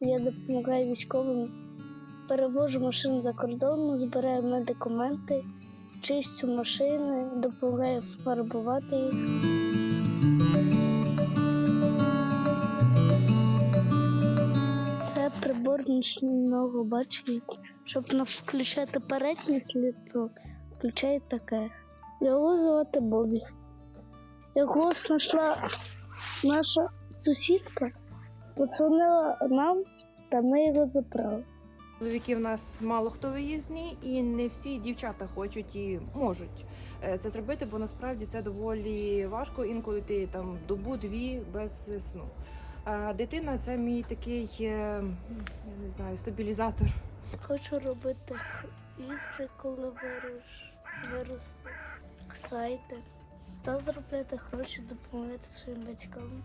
Я допомагаю військовим, перевожу машини за кордон, збираю медикаменти, чистю машини, допомагаю фарбувати їх. Це прибор нічного бачення. Щоб не включати переднє світло, включає таке. Його звати Бобі. Його знайшла наша сусідка, подзвонила нам, та ми його забрали. Чоловіки в нас мало хто виїзні, і не всі дівчата хочуть і можуть е, це зробити, бо насправді це доволі важко. Інколи ти там добу-дві без сну. А дитина це мій такий, е, я не знаю, стабілізатор. Хочу робити ігри, коли вирос, виросте, сайти та заробляти гроші, допомагати своїм батькам.